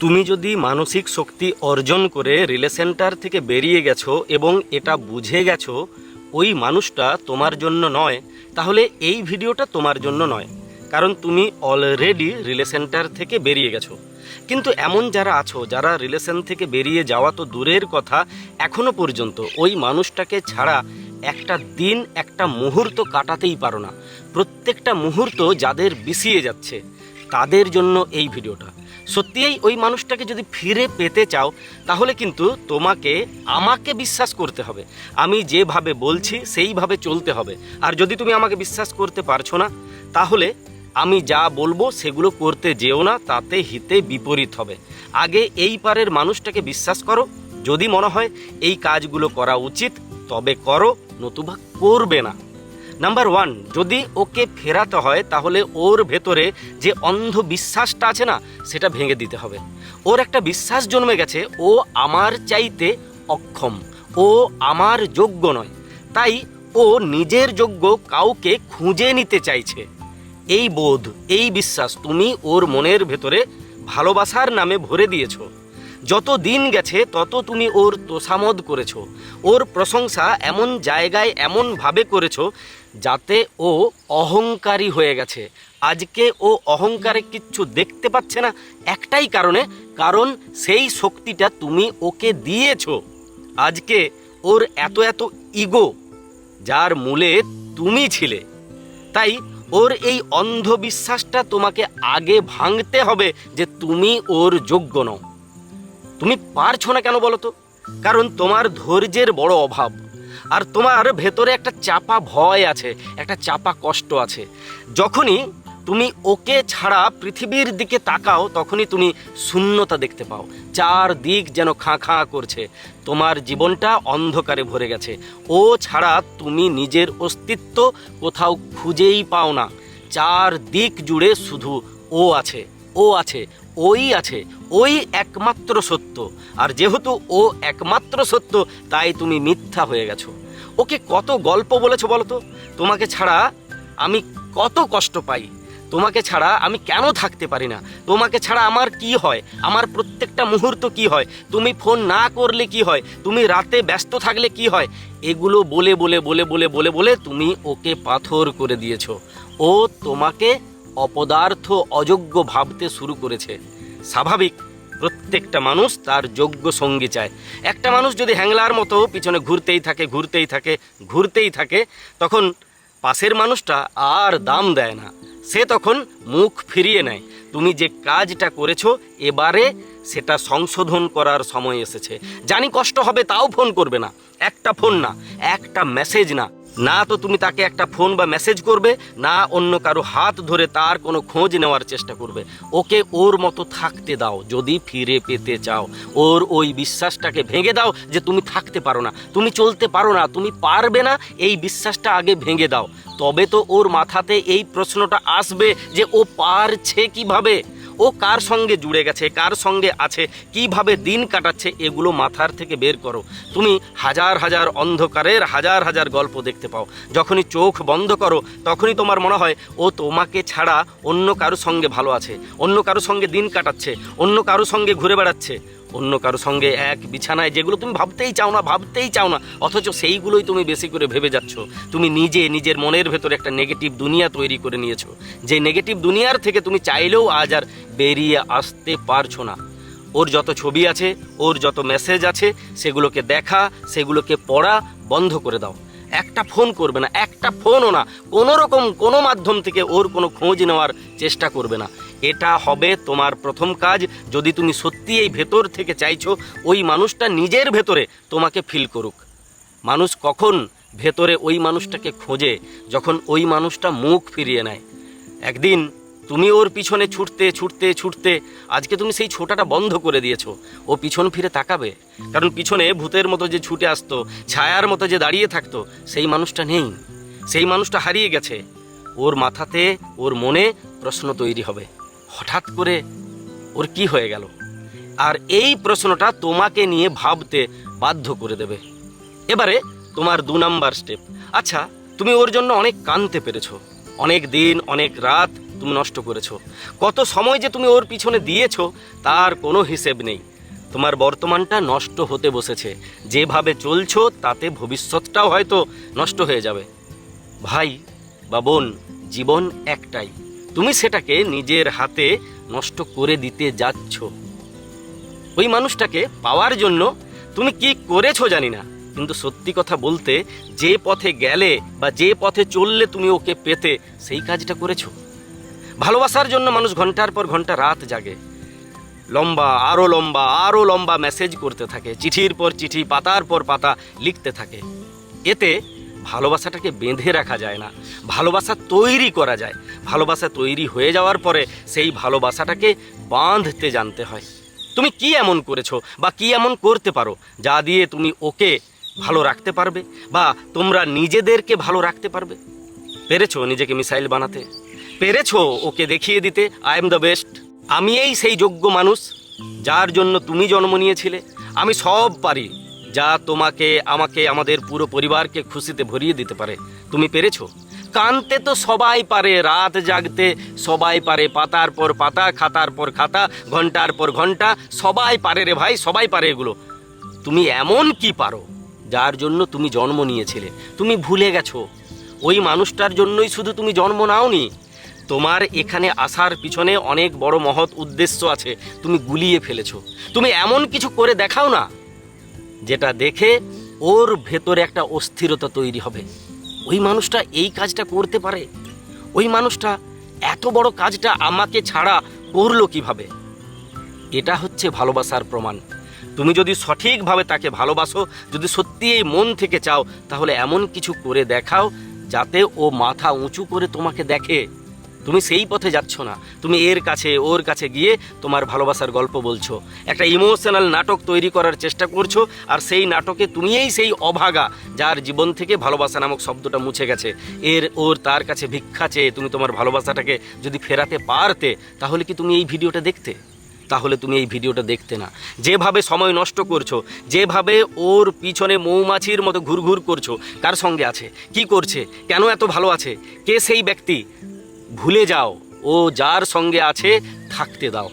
তুমি যদি মানসিক শক্তি অর্জন করে রিলেশনটার থেকে বেরিয়ে গেছো এবং এটা বুঝে গেছো, ওই মানুষটা তোমার জন্য নয়, তাহলে এই ভিডিওটা তোমার জন্য নয়। কারণ তুমি অলরেডি রিলেশনটার থেকে বেরিয়ে গেছো। কিন্তু এমন যারা আছো, যারা রিলেশন থেকে বেরিয়ে যাওয়া তো দূরের কথা, এখনও পর্যন্ত ওই মানুষটাকে ছাড়া একটা দিন, একটা মুহূর্ত কাটাতেই পারো না। প্রত্যেকটা মুহূর্ত যাদের বিছিয়ে যাচ্ছে, তাদের জন্য এই ভিডিওটা। সত্যিই ওই মানুষটাকে যদি ফিরে পেতে চাও, তাহলে কিন্তু তোমাকে, আমাকে বিশ্বাস করতে হবে। আমি যেভাবে বলছি, সেইভাবে চলতে হবে। আর যদি তুমি আমাকে বিশ্বাস করতে পারছ না, তাহলে আমি যা বলব, সেগুলো করতে যেও না, তাতে হিতে বিপরীত হবে। আগে এই পারের মানুষটাকে বিশ্বাস করো। যদি মনে হয় এই কাজগুলো করা উচিত, তবে করো, নতুবা করবে না। নাম্বার ওয়ান যদি ওকে ফেরাতে হয়, তাহলে ওর ভেতরে যে অন্ধ বিশ্বাসটা আছে না, সেটা ভেঙে দিতে হবে। ওর একটা বিশ্বাস জন্মে গেছে, ও আমার চাইতে অক্ষম, ও আমার যোগ্য নয়। তাই ও নিজের যোগ্য কাউকে খুঁজে নিতে চাইছে। এই বোধ, এই বিশ্বাস তুমি ওর মনের ভেতরে ভালোবাসার নামে ভরে দিয়েছ। যত দিন গেছে, তত তুমি ওর তোষামদ করেছ। ওর প্রশংসা এমন জায়গায় এমনভাবে করেছ যাতে ও অহংকারী হয়ে গেছে। আজকে ও অহংকারে কিচ্ছু দেখতে পাচ্ছে না, একটাই কারণে, কারণ সেই শক্তিটা তুমি ওকে দিয়েছ। আজকে ওর এত এত ইগো, যার মূলে তুমি ছিলে। তাই ওর এই অন্ধবিশ্বাসটা তোমাকে আগে ভাঙতে হবে যে তুমি ওর যোগ্য নও। তুমি পারছ না কেন বলো তো? কারণ তোমার ধৈর্যের বড় অভাব। আর তোমার ভেতরে একটা চাপা ভয় আছে, একটা চাপা কষ্ট আছে। যখনই তুমি ওকে ছাড়া পৃথিবীর দিকে তাকাও, তখনই তুমি শূন্যতা দেখতে পাও। চার দিক যেন খাঁ খাঁ করছে। তোমার জীবনটা অন্ধকারে ভরে গেছে। ও ছাড়া তুমি নিজের অস্তিত্ব কোথাও খুঁজেই পাও না। চার দিক জুড়ে শুধু ও আছে ও আছে ওই আছে, ওই একমাত্র সত্য। আর যেহেতু ও একমাত্র সত্য, তাই তুমি মিথ্যা হয়ে গেছো। ওকে কত গল্প বলেছ বলো তো? তোমাকে ছাড়া আমি কত কষ্ট পাই। তোমাকে ছাড়া আমি কেন থাকতে পারি না? তোমাকে ছাড়া আমার কি হয়? আমার প্রত্যেকটা মুহূর্ত কি হয়? তুমি ফোন না করলে কি হয়? তুমি রাতে ব্যস্ত থাকলে কি হয়? এগুলো বলে বলে বলে বলে বলে বলে তুমি ওকে পাথর করে দিয়েছ। ও তোমাকে অপদার্থ অযোগ্য ভাবতে শুরু করেছে। স্বাভাবিক, প্রত্যেকটা মানুষ তার যোগ্য সঙ্গী চায়। একটা মানুষ যদি হ্যাংলার মতো পিছনে ঘুরতেই থাকে ঘুরতেই থাকে ঘুরতেই থাকে, তখন পাশের মানুষটা আর দাম দেয় না। সে তখন মুখ ফিরিয়ে নেয়। তুমি যে কাজটা করেছ, এবারে সেটা সংশোধন করার সময় এসেছে। জানি কষ্ট হবে, তাও ফোন করবে না। একটা ফোন না, একটা মেসেজ না। না তো তুমি তাকে একটা ফোন বা মেসেজ করবে, না অন্য কারও হাত ধরে তার কোনো খোঁজ নেওয়ার চেষ্টা করবে। ওকে ওর মতো থাকতে দাও, যদি ফিরে পেতে চাও। ওর ওই বিশ্বাসটাকে ভেঙে দাও যে তুমি থাকতে পারো না। তুমি চলতে পারো না, তুমি পারবে না, এই বিশ্বাসটা আগে ভেঙে দাও। তবে তো ওর মাথাতে এই প্রশ্নটা আসবে যে ও পারছে কীভাবে? ও কার সঙ্গে জুড়ে গেছে, কার সঙ্গে আছে, কীভাবে দিন কাটাচ্ছে, এগুলো মাথার থেকে বের করো। তুমি হাজার হাজার অন্ধকারের হাজার হাজার গল্প দেখতে পাও। যখনই চোখ বন্ধ করো, তখনই তোমার মনে হয়, ও তোমাকে ছাড়া অন্য কারও সঙ্গে ভালো আছে, অন্য কারও সঙ্গে দিন কাটাচ্ছে, অন্য কারও সঙ্গে ঘুরে বেড়াচ্ছে। অন্য কারও সঙ্গে এক বিছানায়, যেগুলো তুমি ভাবতেই চাও না, ভাবতেই চাও না, অথচ সেইগুলোই তুমি বেশি করে ভেবে যাচ্ছ। তুমি নিজে নিজের মনের ভেতরে একটা নেগেটিভ দুনিয়া তৈরি করে নিয়েছো। যে নেগেটিভ দুনিয়ার থেকে তুমি চাইলেও আজ আর বেরিয়ে আসতে পারছ না। ওর যত ছবি আছে, ওর যত মেসেজ আছে, সেগুলোকে দেখা, সেগুলোকে পড়া বন্ধ করে দাও। একটা ফোন করবে না, একটা ফোনও না কোনো রকম কোনো মাধ্যম থেকে ওর কোনো খোঁজ নেওয়ার চেষ্টা করবে না। এটা হবে তোমার প্রথম কাজ। যদি তুমি সত্যি এই ভেতর থেকে চাইছো, ওই মানুষটা নিজের ভেতরে তোমাকে ফিল করুক। মানুষ কখন ভেতরে ওই মানুষটাকে খোঁজে? যখন ওই মানুষটা মুখ ফিরিয়ে নেয়। একদিন তুমি ওর পিছনে ছুটতে ছুটতে ছুটতে, আজকে তুমি সেই ছোটাটা বন্ধ করে দিয়েছ। ও পিছন ফিরে তাকাবে। কারণ পিছনে ভূতের মতো যে ছুটে আসতো, ছায়ার মতো যে দাঁড়িয়ে থাকতো, সেই মানুষটা নেই। সেই মানুষটা হারিয়ে গেছে। ওর মাথাতে, ওর মনে প্রশ্ন তৈরি হবে। হঠাৎ করে ওর কি হয়ে গেল? আর এই প্রশ্নটা তোমাকে নিয়ে ভাবতে বাধ্য করে দেবে। এবারে তোমার দু নাম্বার স্টেপ আচ্ছা তুমি ওর জন্য অনেক কানতে পেরেছ। অনেক দিন, অনেক রাত তুমি নষ্ট করেছ। কত সময় যে তুমি ওর পিছনে দিয়েছ, তার কোনো হিসেব নেই। তোমার বর্তমানটা নষ্ট হতে বসেছে। যেভাবে চলছো, তাতে ভবিষ্যৎটাও হয়তো নষ্ট হয়ে যাবে। ভাই বা বোন, জীবন একটাই। তুমি সেটাকে নিজের হাতে নষ্ট করে দিতে যাচ্ছ। ওই মানুষটাকে পাওয়ার জন্য তুমি কি করেছ জানি না, কিন্তু সত্যি কথা বলতে যে পথে গেলে বা যে পথে চললে তুমি ওকে পেতে সেই কাজটা করেছ। ভালোবাসার জন্য মানুষ ঘণ্টার পর ঘণ্টা রাত জাগে। লম্বা আরও লম্বা আরও লম্বা মেসেজ করতে থাকে, চিঠির পর চিঠি, পাতার পর পাতা লিখতে থাকে। এতে ভালোবাসাটাকে বেঁধে রাখা যায় না, ভালোবাসা তৈরি করা যায়। ভালোবাসা তৈরি হয়ে যাওয়ার পরে সেই ভালোবাসাটাকে বাঁধতে জানতে হয়। তুমি কি এমন করেছ বা কি এমন করতে পারো যা দিয়ে তুমি ওকে ভালো রাখতে পারবে বা তোমরা নিজেদেরকে ভালো রাখতে পারবে? পেরেছ নিজেকে মিসাইল বানাতে? পেরেছ ওকে দেখিয়ে দিতে আই এম দ্য বেস্ট আমি এই সেই যোগ্য মানুষ যার জন্য তুমি জন্ম নিয়েছিলে? আমি সব পারি যা তোমাকে, আমাকে, আমাদের পুরো পরিবারকে খুশিতে ভরিয়ে দিতে পারে। তুমি পেরেছ? কানতে তো সবাই পারে, রাত জাগতে সবাই পারে, পাতার পর পাতা, খাতার পর খাতা, ঘণ্টার পর ঘণ্টা, সবাই পারে রে ভাই, সবাই পারে এগুলো। তুমি এমন কি পারো যার জন্য তুমি জন্ম নিয়েছিলে? তুমি ভুলে গেছো? ওই মানুষটার জন্যই শুধু তুমি জন্ম নাওনি? তোমার এখানে আসার পিছনে অনেক বড় মহৎ উদ্দেশ্য আছে, তুমি গুলিয়ে ফেলেছো। তুমি এমন কিছু করে দেখাও না, যেটা দেখে ওর ভেতরে একটা অস্থিরতা তৈরি হবে। ওই মানুষটা এই কাজটা করতে পারে? ওই মানুষটা এত বড় কাজটা আমাকে ছাড়া করল কীভাবে? এটা হচ্ছে ভালোবাসার প্রমাণ। তুমি যদি সঠিকভাবে তাকে ভালোবাসো, যদি সত্যি এই মন থেকে চাও, তাহলে এমন কিছু করে দেখাও যাতে ও মাথা উঁচু করে তোমাকে দেখে। তুমি সেই পথে যাচ্ছ না। তুমি এর কাছে, ওর কাছে গিয়ে তোমার ভালোবাসার গল্প বলছো। একটা ইমোশনাল নাটক তৈরি করার চেষ্টা করছ আর সেই নাটকে তুমিই সেই অভাগা যার জীবন থেকে ভালোবাসা নামক শব্দটা মুছে গেছে। এর, ওর, তার কাছে ভিক্ষা চেয়ে তুমি তোমার ভালোবাসাটাকে যদি ফেরাতে পারতে, তাহলে কি তুমি এই ভিডিওটা দেখতে? তাহলে তুমি এই ভিডিওটা দেখতে না। যেভাবে সময় নষ্ট করছ, যেভাবে ওর পিছনে মৌমাছির মতো ঘুরঘুর করছ, কার সঙ্গে আছে? কি করছে? কেন এত ভালো আছে? কে সেই ব্যক্তি? ভুলে যাও। ও যার সঙ্গে আছে, থাকতে দাও।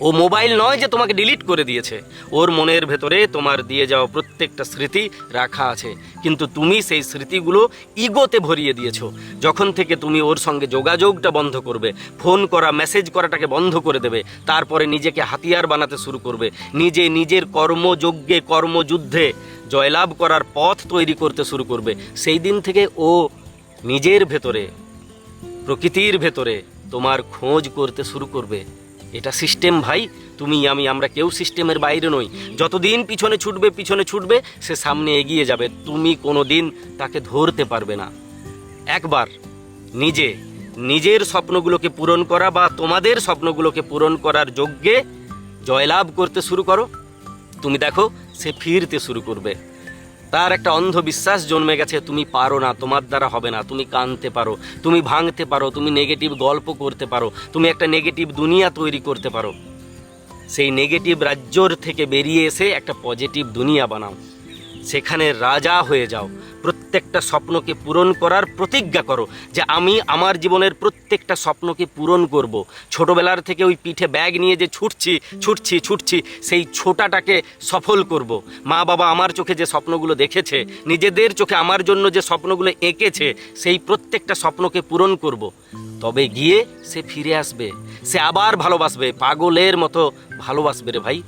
ও মোবাইল নয় যে তোমাকে ডিলিট করে দিয়েছে। ওর মনের ভেতরে তোমার দিয়ে যাওয়া প্রত্যেকটা স্মৃতি রাখা আছে। কিন্তু তুমি সেই স্মৃতিগুলো ইগোতে ভরিয়ে দিয়েছ। যখন থেকে তুমি ওর সঙ্গে যোগাযোগটা বন্ধ করবে, ফোন করা, মেসেজ করাটাকে বন্ধ করে দেবে, তারপরে নিজেকে হাতিয়ার বানাতে শুরু করবে। নিজে নিজের কর্মযজ্ঞে, কর্মযুদ্ধে জয়লাভ করার পথ তৈরি করতে শুরু করবে। সেই দিন থেকে ও নিজের ভেতরে প্রকৃতির ভেতরে তোমার খোঁজ করতে শুরু করবে। এটা সিস্টেম ভাই, তুমি, আমি, আমরা কেউ সিস্টেমের বাইরে নই। যতদিন পিছনে ছুটবে পিছনে ছুটবে, সে সামনে এগিয়ে যাবে। তুমি কোনো দিন তাকে ধরতে পারবে না। একবার নিজে, নিজের স্বপ্নগুলোকে পূরণ করা বা তোমাদের স্বপ্নগুলোকে পূরণ করার যোগ্যে জয়লাভ করতে শুরু করো। তুমি দেখো, সে ফিরতে শুরু করবে। তার একটা অন্ধবিশ্বাস জন্মে গেছে, তুমি পারো না, তোমার দ্বারা হবে না, তুমি কাঁদতে পারো, তুমি ভাঙতে পারো, তুমি নেগেটিভ গল্প করতে পারো, তুমি একটা নেগেটিভ দুনিয়া তৈরি করতে পারো। সেই নেগেটিভ রাজ্যর থেকে বেরিয়ে এসে একটা পজিটিভ দুনিয়া বানাও। সেখানে রাজা হয়ে যাও। প্রত্যেকটা স্বপ্নকে পূরণ করার প্রতিজ্ঞা করো যে আমি আমার জীবনের প্রত্যেকটা স্বপ্নকে পূরণ করব। ছোটবেলার থেকে ওই পিঠে ব্যাগ নিয়ে যে ছুটছি ছুটছি ছুটছি, সেই ছোটাটাকে সফল করব। মা বাবা আমার চোখে যে স্বপ্নগুলো দেখেছে, নিজেদের চোখে আমার জন্য যে স্বপ্নগুলো এঁকেছে, সেই প্রত্যেকটা স্বপ্নকে পূরণ করব। তবে গিয়ে সে ফিরে আসবে, সে আবার ভালোবাসবে, পাগলের মতো ভালোবাসবে রে ভাই।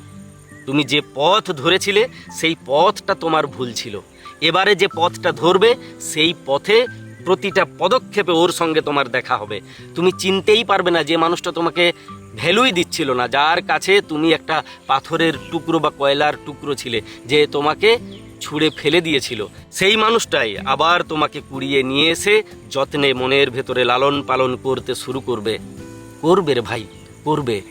তুমি যে পথ ধরেছিলে, সেই পথটা তোমার ভুল ছিল। এবারে যে পথটা ধরবে, সেই পথে প্রতিটা পদক্ষেপে ওর সঙ্গে তোমার দেখা হবে। তুমি চিনতেই পারবে না যে মানুষটা তোমাকে ভ্যালুই দিচ্ছিল না। যার কাছে তুমি একটা পাথরের টুকরো বা কয়লার টুকরো ছিলে, যে তোমাকে ছুঁড়ে ফেলে দিয়েছিল। সেই মানুষটাই আবার তোমাকে কুড়িয়ে নিয়ে এসে যত্নে মনের ভেতরে লালন পালন করতে শুরু করবে। করবে রে ভাই, করবে।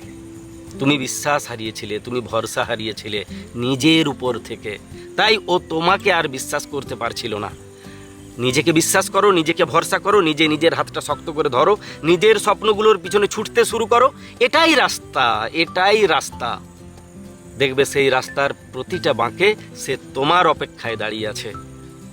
তুমি বিশ্বাস হারিয়েছিলে, তুমি ভরসা হারিয়েছিলে নিজের উপর থেকে। তাই ও তোমাকে আর বিশ্বাস করতে পারছিল না। নিজেকে বিশ্বাস করো, নিজেকে ভরসা করো, নিজে নিজের হাতটা শক্ত করে ধরো, নিজের স্বপ্নগুলোর পিছনে ছুটতে শুরু করো। এটাই রাস্তা এটাই রাস্তা। দেখবে সেই রাস্তার প্রতিটা বাঁকে সে তোমার অপেক্ষায় দাঁড়িয়ে আছে।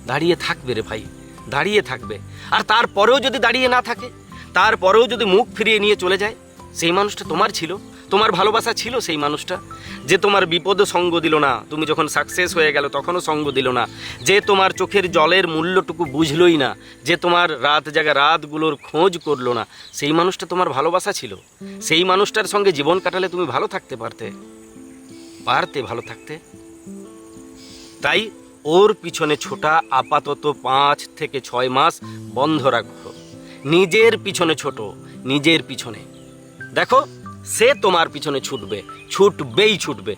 দাঁড়িয়ে থাকবে রে ভাই, দাঁড়িয়ে থাকবে। আর তারপরেও যদি দাঁড়িয়ে না থাকে, তারপরেও যদি মুখ ফিরিয়ে নিয়ে চলে যায়, সেই মানুষটা তোমার ছিল। তোমার ভালোবাসা ছিল সেই মানুষটা? যে তোমার বিপদে সঙ্গ দিল না। তুমি যখন সাকসেস হয়ে গেল, তখনও সঙ্গ দিল না। যে তোমার চোখের জলের মূল্যটুকু বুঝলই না। যে তোমার রাত জায়গা রাতগুলোর খোঁজ করল না। সেই মানুষটা তোমার ভালোবাসা ছিল। সেই মানুষটার সঙ্গে জীবন কাটালে তুমি ভালো থাকতে পারতে। পারতে ভালো থাকতে। তাই ওর পিছনে ছোটা আপাতত পাঁচ থেকে ছয় মাস বন্ধ রাখো। নিজের পিছনে ছোট, নিজের পিছনে। দেখো সে তোমার পিছনে ছুটবে ছুটবেই ছুটবে।